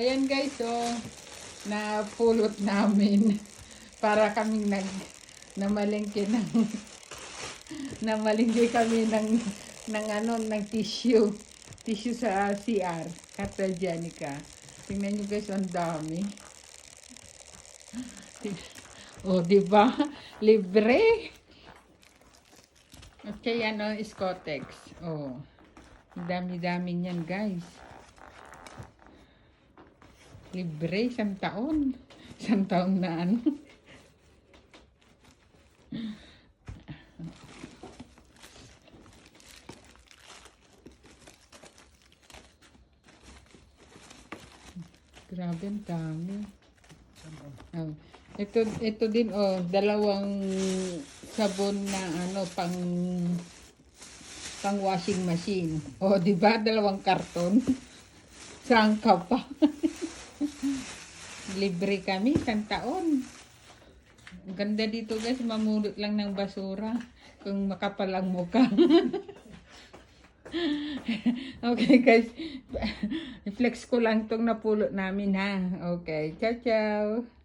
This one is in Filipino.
Ayan guys, so napulot namin. Para kaming nag namalengke ng namalengke kami ng ng ano ng tissue. Tissue sa CR Kata Janica tingnan nyo guys ang dami. Oh di ba? Libre. Okay ano Scotex oh ang dami-dami niyan guys Libre, isang taon. Isang taon na ano. Grabe, ang dami. Oh. Ito, ito din, oh, dalawang sabon na ano, pang pang washing machine. Oh, di ba? Dalawang karton. Saan ka pa? Libre kami, isang taon. Ang ganda dito guys, mamulot lang ng basura kung makapal ang mukha. okay guys, i-flex ko lang tong napulot namin ha. Okay, ciao ciao.